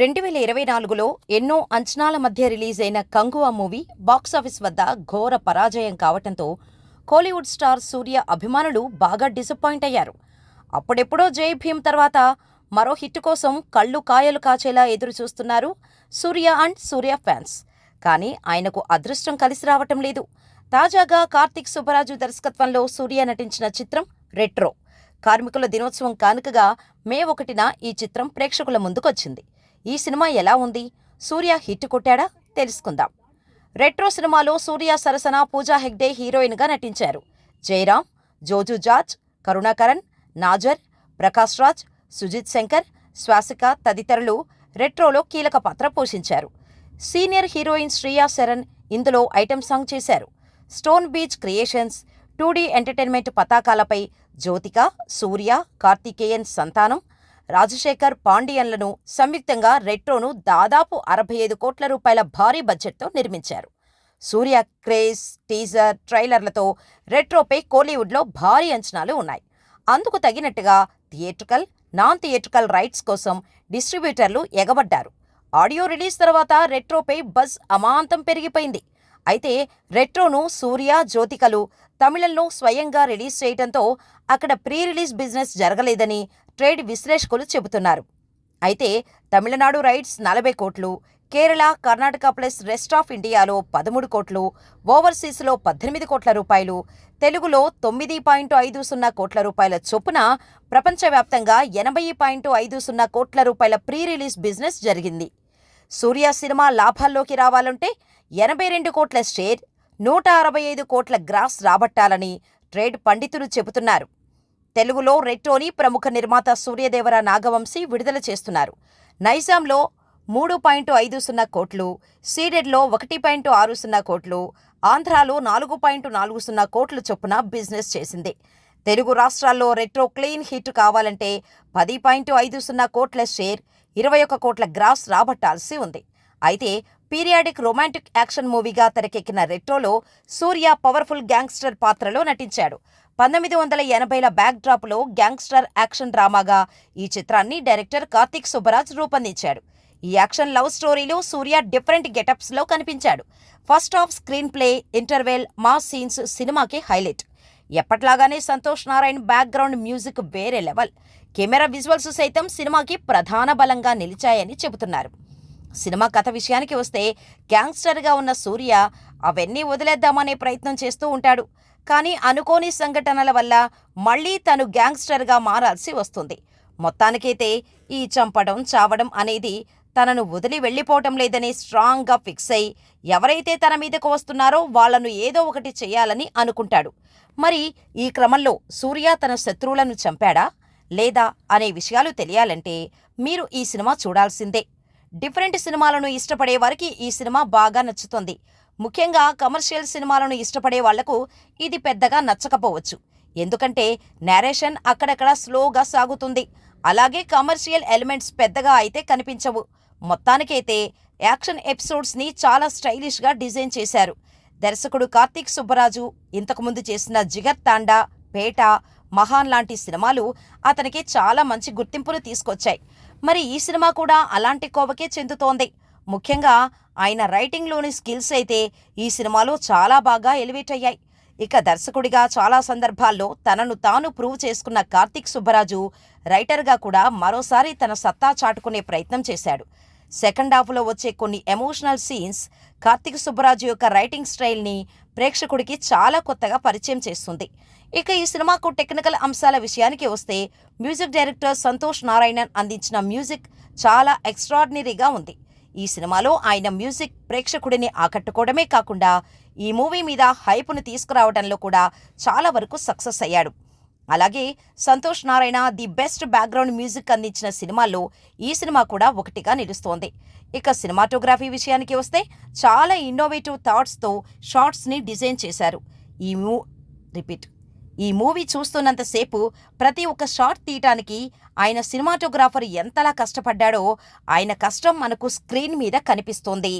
రెండు వేల ఇరవై నాలుగులో ఎన్నో అంచనాల మధ్య రిలీజ్ అయిన కంగువా మూవీ బాక్సాఫీస్ వద్ద ఘోర పరాజయం కావటంతో కోలీవుడ్ స్టార్ సూర్య అభిమానులు బాగా డిసప్పాయింట్ అయ్యారు. అప్పుడెప్పుడో జై భీమ్ తర్వాత మరో హిట్ కోసం కళ్ళు కాయలు కాచేలా ఎదురుచూస్తున్నారు సూర్య అండ్ సూర్య ఫ్యాన్స్. కానీ ఆయనకు అదృష్టం కలిసి రావటం లేదు. తాజాగా కార్తిక్ సుబ్బరాజు దర్శకత్వంలో సూర్య నటించిన చిత్రం రెట్రో. కార్మికుల దినోత్సవం కానుకగా మే ఒకటిన ఈ చిత్రం ప్రేక్షకుల ముందుకొచ్చింది. ఈ సినిమా ఎలా ఉంది? సూర్య హిట్ కొట్టాడా? తెలుసుకుందాం. రెట్రో సినిమాలో సూర్య సరసన పూజా హెగ్డే హీరోయిన్గా నటించారు. జయరామ్ జోజు జార్జ్ కరుణాకరణ్ నాజర్ ప్రకాష్ రాజ్ సుజిత్ శంకర్ శ్వాసిక తదితరులు రెట్రోలో కీలక పాత్ర పోషించారు. సీనియర్ హీరోయిన్ శ్రియా శరణ్ ఇందులో ఐటెం సాంగ్ చేశారు. Stone bench creations two D entertainment పతాకాలపై Jyothika Suriya Karthikeyan Santhanam Rajasekhar పాండియన్లను సంయుక్తంగా రెట్రోను దాదాపు అరవై ఐదు కోట్ల రూపాయల భారీ బడ్జెట్తో నిర్మించారు. సూర్య క్రేజ్ టీజర్ ట్రైలర్లతో రెట్రోపై కోలీవుడ్లో భారీ అంచనాలు ఉన్నాయి. అందుకు తగినట్టుగా థియేట్రికల్ నాన్ థియేట్రికల్ రైట్స్ కోసం డిస్ట్రిబ్యూటర్లు ఎగబడ్డారు. ఆడియో రిలీజ్ తర్వాత రెట్రోపై బజ్ అమాంతం పెరిగిపోయింది. అయితే రెట్రోను సూర్య జ్యోతికలు తమిళంలో స్వయంగా రిలీజ్ చేయడంతో అక్కడ ప్రీ రిలీజ్ బిజినెస్ జరగలేదని ట్రేడ్ విశ్లేషకులు చెబుతున్నారు. అయితే తమిళనాడు రైట్స్ నలభై కోట్లు Kerala Karnataka plus rest of ఇండియాలో పదమూడు కోట్లు ఓవర్సీస్లో పద్దెనిమిది కోట్ల రూపాయలు తెలుగులో తొమ్మిది పాయింట్ ఐదు సున్నా కోట్ల రూపాయల చొప్పున ప్రపంచవ్యాప్తంగా ఎనభై పాయింట్ ఐదు సున్నా కోట్ల రూపాయల ప్రీ రిలీజ్ బిజినెస్ జరిగింది. సూర్య సినిమా లాభాల్లోకి రావాలంటే ఎనభై రెండు కోట్ల షేర్ నూట అరవై ఐదు కోట్ల గ్రాస్ రాబట్టాలని ట్రేడ్ పండితులు చెబుతున్నారు. తెలుగులో రెట్రోని ప్రముఖ నిర్మాత సూర్యదేవర నాగవంశీ విడుదల చేస్తున్నారు. నైజాంలో మూడు పాయింట్ ఐదు సున్నా కోట్లు సీడెడ్లో ఒకటి పాయింట్ ఆరు సున్నా కోట్లు ఆంధ్రాలో నాలుగు పాయింట్ నాలుగు సున్నా కోట్ల చొప్పున బిజినెస్ చేసింది. తెలుగు రాష్ట్రాల్లో రెట్రో క్లీన్ హిట్ కావాలంటే పది పాయింట్ ఐదు సున్నా కోట్ల షేర్ ఇరవై ఒక్క కోట్ల గ్రాస్ రాబట్టాల్సి ఉంది. అయితే పీరియాడిక్ రొమాంటిక్ యాక్షన్ మూవీగా తెరకెక్కిన రెట్రోలో సూర్య పవర్ఫుల్ గ్యాంగ్స్టర్ పాత్రలో నటించాడు. పంతొమ్మిది వందల ఎనభైల బ్యాక్ డ్రాప్లో గ్యాంగ్స్టర్ యాక్షన్ డ్రామాగా ఈ చిత్రాన్ని డైరెక్టర్ కార్తిక్ సుబ్బరాజ్ రూపొందించాడు. ఈ యాక్షన్ లవ్ స్టోరీలో సూర్య డిఫరెంట్ గెటప్స్లో కనిపించాడు. First half screen play interval mass scenes సినిమాకి హైలైట్. ఎప్పట్లాగానే సంతోష్ నారాయణ్ బ్యాక్గ్రౌండ్ మ్యూజిక్ వేరే లెవెల్. కెమెరా విజువల్స్ సైతం సినిమాకి ప్రధాన బలంగా నిలిచాయని చెబుతున్నారు. సినిమా కథ విషయానికి వస్తే గ్యాంగ్స్టర్గా ఉన్న సూర్య అవన్నీ వదిలేద్దామనే ప్రయత్నం చేస్తూ ఉంటాడు. కానీ అనుకోని సంఘటనల వల్ల మళ్ళీ తను గ్యాంగ్స్టర్గా మారాల్సి వస్తుంది. మొత్తానికైతే ఈ చంపడం చావడం అనేది తనను వదిలి వెళ్ళిపోవటం లేదని స్ట్రాంగ్గా ఫిక్స్ అయి ఎవరైతే తన మీదకు వస్తున్నారో వాళ్ళను ఏదో ఒకటి చేయాలని అనుకుంటాడు. మరి ఈ క్రమంలో సూర్య తన శత్రువులను చంపాడా? లేదా? అనే విషయాలు తెలియాలంటే మీరు ఈ సినిమా చూడాల్సిందే. డిఫరెంట్ సినిమాలను ఇష్టపడే వారికి ఈ సినిమా బాగా నచ్చుతుంది. ముఖ్యంగా కమర్షియల్ సినిమాలను ఇష్టపడే వాళ్ళకు ఇది పెద్దగా నచ్చకపోవచ్చు. ఎందుకంటే నేరేషన్ అక్కడక్కడ స్లోగా సాగుతుంది. అలాగే కమర్షియల్ ఎలిమెంట్స్ పెద్దగా అయితే కనిపించవు. మొత్తానికైతే యాక్షన్ ఎపిసోడ్స్ని చాలా స్టైలిష్గా డిజైన్ చేశారు. దర్శకుడు కార్తీక్ సుబ్బరాజు ఇంతకుముందు చేసిన జిగర్ తాండా పేట మహాన్ లాంటి సినిమాలు అతనికి చాలా మంచి గుర్తింపును తీసుకొచ్చాయి. మరి ఈ సినిమా కూడా అలాంటి కోవకే చెందుతోంది. ముఖ్యంగా ఆయన రైటింగ్లోని స్కిల్స్ అయితే ఈ సినిమాలో చాలా బాగా ఎలివేట్ అయ్యాయి. ఇక దర్శకుడిగా చాలా సందర్భాల్లో తనను తాను ప్రూవ్ చేసుకున్న కార్తీక్ సుబ్బరాజు రైటర్గా కూడా మరోసారి తన సత్తా చాటుకునే ప్రయత్నం చేశాడు. సెకండ్ హాఫ్లో వచ్చే కొన్ని ఎమోషనల్ సీన్స్ కార్తీక్ సుబ్బరాజు యొక్క రైటింగ్ స్టైల్ని ప్రేక్షకుడికి చాలా కొత్తగా పరిచయం చేస్తుంది. ఇక ఈ సినిమాకు టెక్నికల్ అంశాల విషయానికి వస్తే మ్యూజిక్ డైరెక్టర్ సంతోష్ నారాయణన్ అందించిన మ్యూజిక్ చాలా ఎక్స్ట్రాడినరీగా ఉంది. ఈ సినిమాలో ఆయన మ్యూజిక్ ప్రేక్షకుడిని ఆకట్టుకోవడమే కాకుండా ఈ మూవీ మీద హైపును తీసుకురావడంలో కూడా చాలా వరకు సక్సెస్ అయ్యాడు. అలాగే Santhosh Narayana the best background music అందించిన సినిమాల్లో ఈ సినిమా కూడా ఒకటిగా నిలుస్తోంది. ఇక సినిమాటోగ్రఫీ విషయానికి వస్తే చాలా ఇన్నోవేటివ్ థాట్స్తో షార్ట్స్ని డిజైన్ చేశారు. ఈ మూ రిపీట్. ఈ మూవీ చూస్తున్నంతసేపు ప్రతి ఒక్క షార్ట్ తీయటానికి ఆయన సినిమాటోగ్రాఫర్ ఎంతలా కష్టపడ్డాడో ఆయన కష్టం మనకు స్క్రీన్ మీద కనిపిస్తోంది.